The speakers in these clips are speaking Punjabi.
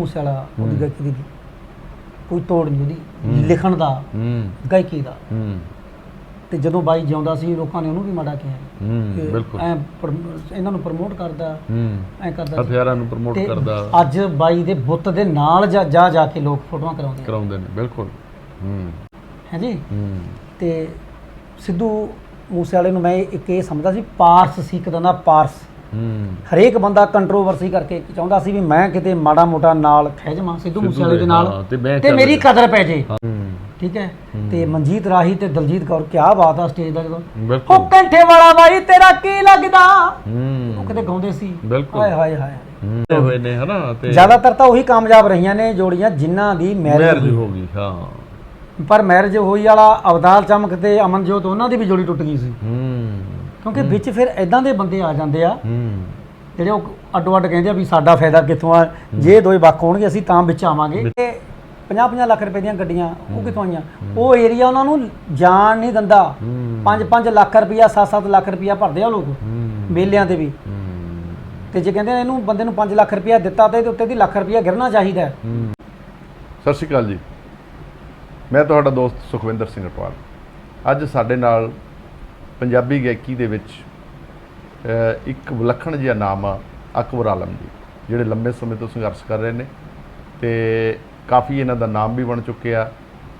ਮੂਸੇ ਵਾਲਾ ਉਹਦੀ। ਗਾਇਕੀ ਦੀ ਕੋਈ ਤੋੜ ਨਹੀਂ। ਉਹਦੀ ਲਿਖਣ ਦਾ ਗਾਇਕੀ ਦਾ। ਤੇ ਜਦੋਂ ਬਾਈ ਜਿਉਂਦਾ ਸੀ ਲੋਕਾਂ ਨੇ ਉਹਨੂੰ ਵੀ ਮਾੜਾ ਕਿਹਾ। ਬਿਲਕੁਲ। ਐਂ ਇਹਨਾਂ ਨੂੰ ਪ੍ਰਮੋਟ ਕਰਦਾ ਐਂ ਕਰਦਾ। ਹਥਿਆਰਾਂ ਨੂੰ ਪ੍ਰਮੋਟ ਕਰਦਾ। ਅੱਜ ਬਾਈ ਦੇ ਬੁੱਤ ਦੇ ਨਾਲ ਜਾ ਜਾ ਕੇ ਲੋਕ ਫੋਟੋਆਂ ਕਰਾਉਂਦੇ ਕਰਾਉਂਦੇ ਨੇ ਬਿਲਕੁਲ। ਹੂੰ। ਜੀ? ਤੇ ਸਿੱਧੂ ਮੂਸੇ ਵਾਲੇ ਨੂੰ ਮੈਂ ਇੱਕ ਇਹ ਸਮਝਦਾ ਸੀ ਪਾਰਸ ਸੀ ਇੱਕ ਦਾ ਪਾਰਸ। ਹੂੰ। ਹਰੇਕ ਬੰਦਾ ਕੰਟਰੋਵਰਸੀ ਕਰਕੇ ਚਾਹੁੰਦਾ ਸੀ ਵੀ ਮੈਂ ਕਿਤੇ ਮਾੜਾ ਮੋਟਾ ਨਾਲ ਖਹਿ ਜਾਵਾਂ ਸਿੱਧੂ ਸਿੱਧੂ ਮੂਸੇ ਵਾਲੇ ਦੇ, ਨਾਲ ਹਾਂ, ਤੇ ਮੈਂ ਤੇ ਚੱਲ ਮੇਰੀ। ਕਦਰ ਪੈ ਜੇ। ਹੂੰ। ਠੀਕ ਹੈ? ਹੂੰ। ਤੇ ਮਨਜੀਤ ਰਾਹੀ ਤੇ ਦਲਜੀਤ ਕੌਰ ਕਿਆ ਬਾਤ ਆ ਸਟੇਜ ਦਾ ਜਦੋਂ। ਬਿਲਕੁਲ। ਉਹ ਕੰਠੇ ਵਾਲਾ ਬਾਈ ਤੇਰਾ ਕੀ ਲੱਗਦਾ? ਹੂੰ। ਉਹ ਕਿਤੇ ਗਾਉਂਦੇ ਸੀ। ਬਿਲਕੁਲ। ਹਾਏ ਹਾਏ ਹਾਏ। ਹੂੰ। ਹੋਏ ਨੇ ਹਨਾ ਤੇ ਜ਼ਿਆਦਾਤਰ ਤਾਂ ਉਹੀ ਕਾਮਯਾਬ ਰਹੀਆਂ ਨੇ ਜੋੜੀਆਂ ਜਿਨ੍ਹਾਂ ਦੀ ਮੈਰਿਜ ਮੈਰਿਜ ਹੋ ਗਈ ਹਾਂ। ਪਰ ਮੈਰਿਜ ਹੋਈ ਵਾਲਾ ਅਵਤਾਰ ਚਮਕ ਤੇ ਅਮਨਜੋਤ ਉਹਨਾਂ ਦੀ ਵੀ ਜੋੜੀ ਟੁੱਟ ਗਈ ਸੀ। ਹੂੰ। ਕਿਉਂਕਿ ਵਿੱਚ ਫਿਰ ਐਦਾਂ ਦੇ ਬੰਦੇ ਆ ਜਾਂਦੇ ਆ ਹੂੰ। ਜਿਹੜੇ ਉਹ ਅੱਡੋ ਅੱਡ ਕਹਿੰਦੇ ਆ ਵੀ ਸਾਡਾ ਫਾਇਦਾ ਕਿੱਥੋਂ ਆ ਜੇ ਦੋਏ ਵੱਖ ਹੋਣਗੇ ਅਸੀਂ ਤਾਂ ਵਿੱਚ ਆਵਾਂਗੇ। ਤੇ 50-50 ਲੱਖ ਰੁਪਏ ਦੀਆਂ ਗੱਡੀਆਂ ਉਹ ਕਿੱਥੋਂ ਆਈਆਂ? ਉਹ ਏਰੀਆ ਉਹਨਾਂ ਨੂੰ ਜਾਣ ਨਹੀਂ ਦਿੰਦਾ। ਹੂੰ। 5-5 ਲੱਖ ਰੁਪਇਆ 7-7 ਲੱਖ ਰੁਪਇਆ ਭਰਦੇ ਆ ਲੋਕ ਮੇਲਿਆਂ ਤੇ ਵੀ। ਤੇ ਜੇ ਕਹਿੰਦੇ ਇਹਨੂੰ ਬੰਦੇ ਨੂੰ 5 ਲੱਖ ਰੁਪਇਆ ਦਿੱਤਾ ਤੇ ਉੱਤੇ ਦੀ ਲੱਖ ਰੁਪਇਆ ਗਿਰਨਾ ਚਾਹੀਦਾ। ਸਤਿ ਸ਼੍ਰੀ ਅਕਾਲ ਜੀ। ਮੈਂ ਤੁਹਾਡਾ ਦੋਸਤ ਸੁਖਵਿੰਦਰ ਸਿੰਘ ਅਟਵਾਲ ਅੱਜ ਸਾਡੇ ਨਾਲ ਪੰਜਾਬੀ ਗਾਇਕੀ ਦੇ ਵਿੱਚ ਇੱਕ ਵਿਲੱਖਣ ਜਿਹਾ ਨਾਮ ਆ ਅਕਬਰ ਆਲਮ ਜੀ ਜਿਹੜੇ ਲੰਬੇ ਸਮੇਂ ਤੋਂ ਸੰਘਰਸ਼ ਕਰ ਰਹੇ ਨੇ ਤੇ ਕਾਫੀ ਇਹਨਾਂ ਦਾ ਨਾਮ ਵੀ ਬਣ ਚੁੱਕਿਆ